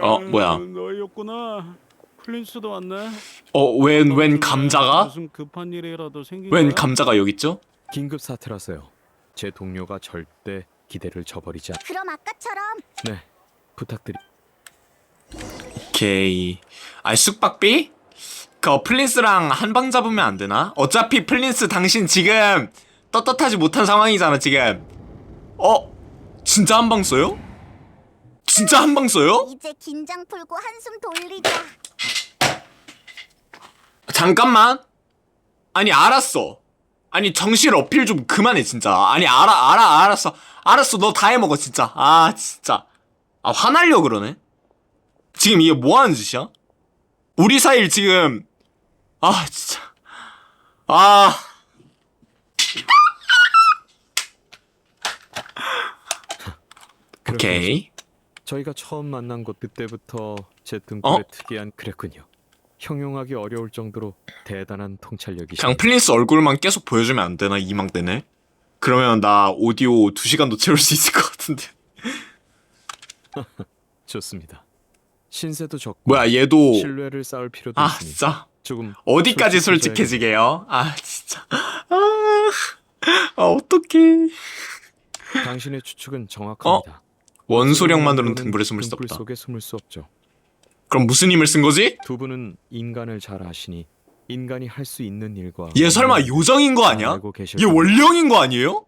어, 뭐야? 너였구나. 클린스도 왔네. 어웬 웬 감자가? 무슨 급한 일이라도 생긴 웬 거야? 감자가 여기 있죠? 긴급 사태라서요. 제 동료가 절대 기대를 저버리지 않... 그럼 아까처럼 네, 부탁드리... 오케이. 아 숙박비? 그 플린스랑 한 방 잡으면 안 되나? 어차피 플린스 당신 지금 떳떳하지 못한 상황이잖아 지금. 어? 진짜 한 방 써요? 진짜 한 방 써요? 이제 긴장 풀고 한숨 돌리자. 잠깐만. 아니 알았어. 아니 정실 어필 좀 그만해 진짜. 아니 알아 알아 알았어. 알았어 너 다 해먹어 진짜. 아 진짜. 아 화날려 그러네. 지금 이게 뭐 하는 짓이야? 우리 사이를 지금 아 진짜. 아. 오케이. 저희가 처음 만난 곳 그때부터 제 등골에 어? 특이한 그랬군요. 형용하기 어려울 정도로 대단한 통찰력이 그냥 플린스 얼굴만 계속 보여주면 안 되나 이망 때네. 그러면 나 오디오 2 시간도 채울 수 있을 것 같은데. 좋습니다. 신세도 적고 뭐야 얘도 신뢰를 쌓을 필요도 아 있으니 진짜 조금 어디까지 솔직해지게요? 아 진짜 아, 아 어떡해 당신의 추측은 정확합니다. 원소력만으로는 등불은 등불에 숨을 수 등불 없다 속에 숨을 수 없죠. 그럼 무슨 힘을 쓴 거지? 두 분은 인간을 잘 아시니 인간이 할 수 있는 일과 얘 설마 요정인 거잘 아니야? 알고 계실 얘 겁니다. 원령인 거 아니에요?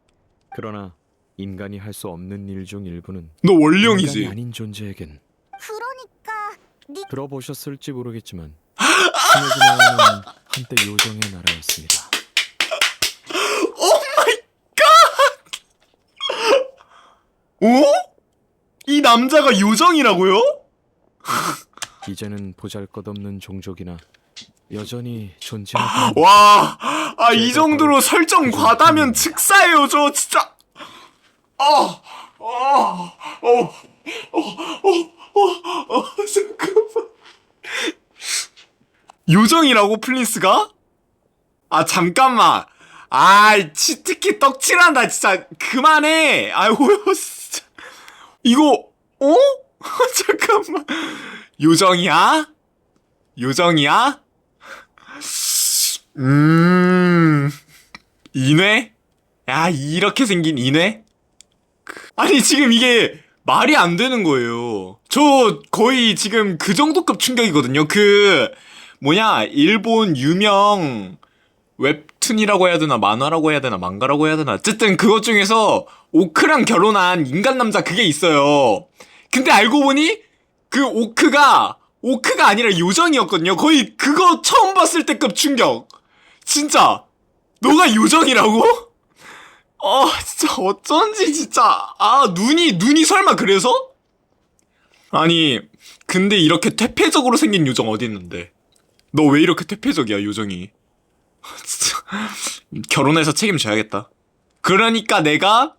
그러나 인간이 할 수 없는 일 중 일부는 너 인간이 원령이지 아닌 존재에겐 그러니까 네 들어보셨을지 모르겠지만 스네즈마을은 한때 요정의 나라였습니다. 어? 이 남자가 요정이라고요? 이제는 보잘것없는 종족이나 여전히 존재하고 와, 아 이 정도로 설정 과다면 즉사예요 저 진짜. 아, 아, 어, 어, 어, 어, 어, 잠깐만. 요정이라고 플린스가? 아 잠깐만. 아 치트키 떡칠한다 진짜. 그만해. 아이고 진짜. 이거 어? 잠깐만 요정이야? 요정이야? 음 인회? 야 이렇게 생긴 인회? 아니 지금 이게 말이 안 되는 거예요. 저 거의 지금 그 정도급 충격이거든요. 그 뭐냐 일본 유명 웹툰이라고 해야 되나 만화라고 해야 되나 망가라고 해야 되나 어쨌든 그것 중에서 오크랑 결혼한 인간 남자 그게 있어요. 근데 알고 보니 그 오크가 오크가 아니라 요정이었거든요. 거의 그거 처음 봤을 때급 충격. 진짜 너가 요정이라고? 어 진짜 어쩐지 진짜 아 눈이 눈이 설마 그래서? 아니 근데 이렇게 퇴폐적으로 생긴 요정 어디 있는데? 너 왜 이렇게 퇴폐적이야 요정이? 진짜 결혼해서 책임져야겠다. 그러니까 내가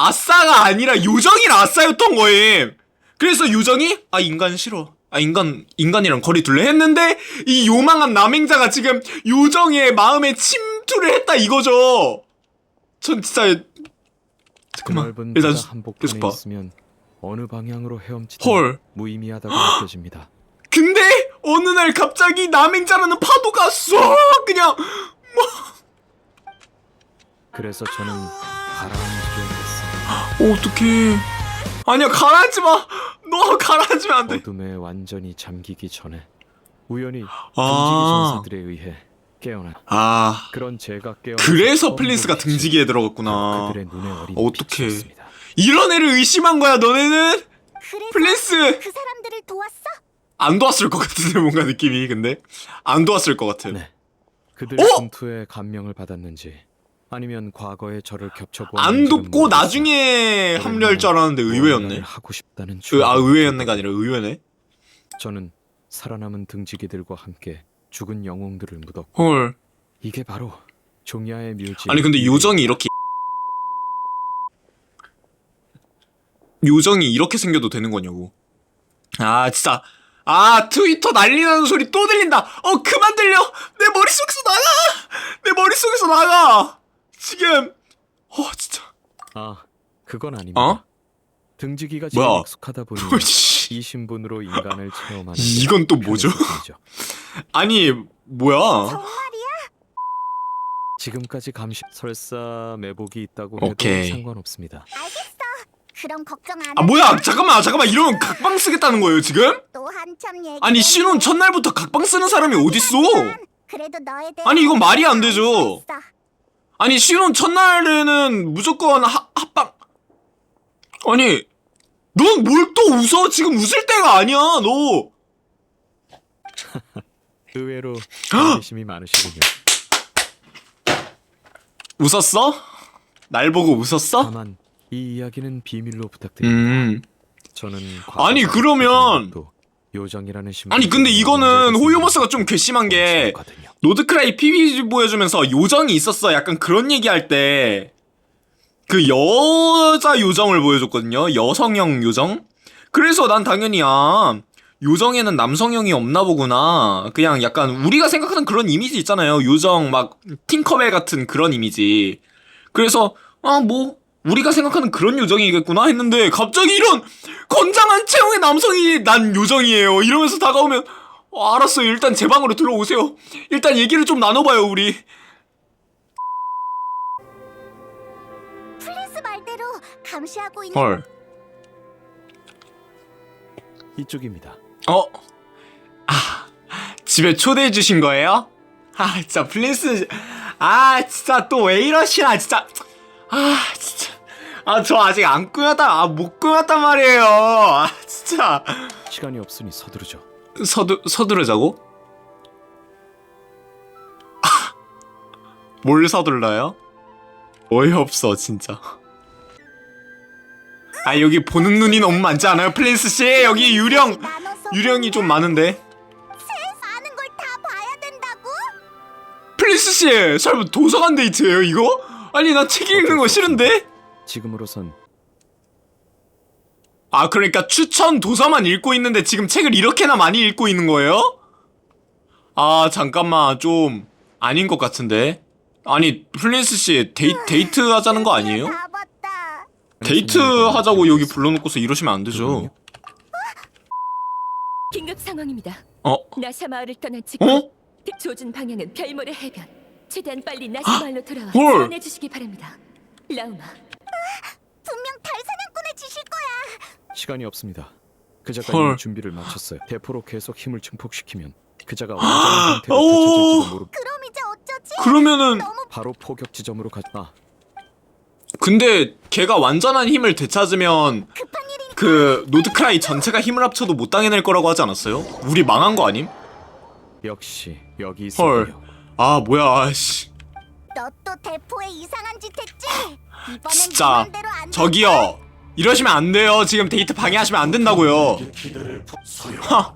아싸가 아니라 요정이라 아싸였던 거임. 그래서 요정이 아 인간 싫어. 아 인간 인간이랑 거리 둘래 했는데 이 요망한 남행자가 지금 요정의 마음에 침투를 했다 이거죠. 전 진짜 그 잠깐만 넓은 일단 계속 봐. 있으면 어느 방향으로 헤엄치든 헐. 무의미하다고 느껴집니다. 근데 어느 날 갑자기 남행자라는 파도가 쏙 그냥 그래서 저는. 어떡해 아니야 가라앉지 마 너 가라앉으면 안 돼 어둠에 완전히 잠기기 전에 우연히 등지기 아. 전사들에 의해 깨어나 아 그런 제가 깨어 그래서 플린스가 등지기에 들어갔구나 그들의 눈에 어린 어떡해. 빛이었습니다. 이런 애를 의심한 거야 너네는 그래서 플린스 그 사람들을 도왔어? 안 도왔을 것 같은데 뭔가 느낌이 근데 안 도왔을 것 같아 네. 그들 어? 분투에 감명을 받았는지 아니면 과거에 저를 겹쳐본 안 돕고 나중에 합류할 줄 알았는데 의외였네. 하고 싶다는 그, 아 의외였네가 아니라 의외네? 저는 살아남은 등지기들과 함께 죽은 영웅들을 묻었고 헐. 이게 바로 종야의 묘지. 아니 근데 요정이 이렇게 요정이 이렇게 생겨도 되는 거냐고. 아 진짜. 아 트위터 난리 나는 소리 또 들린다. 어 그만 들려. 내 머릿속에서 나가. 내 머릿속에서 나가 지금 어 진짜 아 그건 아닙니다 어? 등지기가 제일 뭐야? 익숙하다 보니 씨. 이 신분으로 인간을 체험하는 이건 또 뭐죠? 아니 뭐야? 지금까지 감시 설사 매복이 있다고 해도 오케이. 상관없습니다. 알겠어. 그럼 걱정 안 해. 아 뭐야 잠깐만 잠깐만 이러면 각방 쓰겠다는 거예요 지금? 또 한참 얘기. 아니 신혼 첫날부터 각방 쓰는 사람이 어딨어 그래도 너에 대해 아니, 이건 말이 안 되죠. 알고 있어. 아니 신혼 첫날에는 무조건 하, 합방 아니 넌 뭘 또 웃어 지금 웃을 때가 아니야 너 의외로 경계심이 많으시군요. 웃었어? 날 보고 웃었어? 다만 이 이야기는 비밀로 부탁드립니다. 음 저는 아니, 그러면- 또 요정이라는 신분 아니 근데 이거는 호유머스가 좀 괘씸한 게 노드크라이 PV 보여주면서 요정이 있었어. 약간 그런 얘기할 때. 그 여자 요정을 보여줬거든요. 여성형 요정? 그래서 난 당연히 아 요정에는 남성형이 없나 보구나. 그냥 약간 우리가 생각하는 그런 이미지 있잖아요. 요정 막 팅커벨 같은 그런 이미지. 그래서 아뭐 우리가 생각하는 그런 요정이겠구나 했는데 갑자기 이런 건장한 체형의 남성이 난 요정이에요 이러면서 다가오면 어, 알았어요 일단 제 방으로 들어오세요 일단 얘기를 좀 나눠봐요 우리 플리스 말대로 감시하고 있는 헐 이쪽입니다. 어? 아, 집에 초대해 주신 거예요? 아, 진짜 플린스 아, 진짜 또 왜 이러시나 진짜. 아, 진짜. 아, 저 아직 안 꾸몄다. 아, 못 꾸몄단 말이에요. 아, 진짜. 시간이 없으니 서두르죠. 서두 서두르자고? 아, 뭘 서둘러요? 어이없어, 진짜. 아, 여기 보는 눈이 너무 많지 않아요, 플린스 씨? 여기 유령 나눠서 유령이 좀 많은데. 아는 걸다 봐야 된다고? 플리스 씨, 설마 도서관 데이트예요 이거? 아니 나 책 읽는 거 싫은데? 지금으로선 아 그러니까 추천 도서만 읽고 있는데 지금 책을 이렇게나 많이 읽고 있는 거예요? 아 잠깐만 좀 아닌 것 같은데. 아니 플린스 씨 데이, 데이트 하자는 거 아니에요? 데이트 하자고 여기 불러놓고서 이러시면 안 되죠. 긴급 상황입니다. 어? 나샤 마을을 떠난 직후 어? 조준 방향은 별모래 해변. 최대한 빨리 나샤 마을로 돌아와 헐. 지원해 주시기 바랍니다. 라우마, 분명 달 사냥꾼의 짓일 거야. 시간이 없습니다. 그 헐. 작가님 준비를 마쳤어요. 대포로 계속 힘을 증폭시키면 그자가 완전한 상태로. 되찾을지도 모르. 그럼 이제 어쩌지? 그러면은 너무 바로 포격 지점으로 갔다. 근데 걔가 완전한 힘을 되찾으면 급한 그 노드크라이 전체가 힘을 합쳐도 못 당해낼 거라고 하지 않았어요? 우리 망한 거 아님? 역시 여기 헐. 있었군요. 아 뭐야 아씨. 너 또 대포에 이상한 짓 했지? 이번엔 진짜. 네 맘대로 안될 저기요. 이러시면 안 돼요. 지금 데이트 방해하시면 안 된다고요. 하.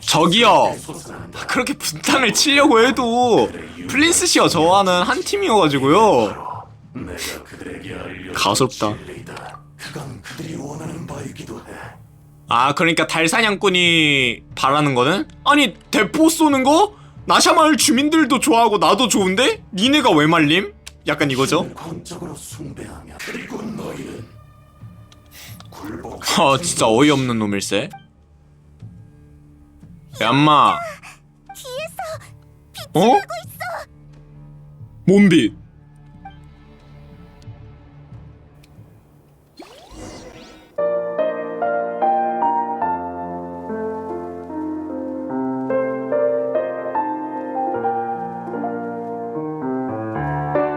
저기요. 그렇게 분탕을 치려고 해도 플린스 씨와 저와는 한 팀이어가지고요. 가섭다. 아 그러니까 달사냥꾼이 바라는 거는? 아니 대포 쏘는 거 나샤마을 주민들도 좋아하고 나도 좋은데 니네가 왜 말림? 약간 이거죠? 아 진짜 어이없는 놈일세 얌마 어? 뭔 빛?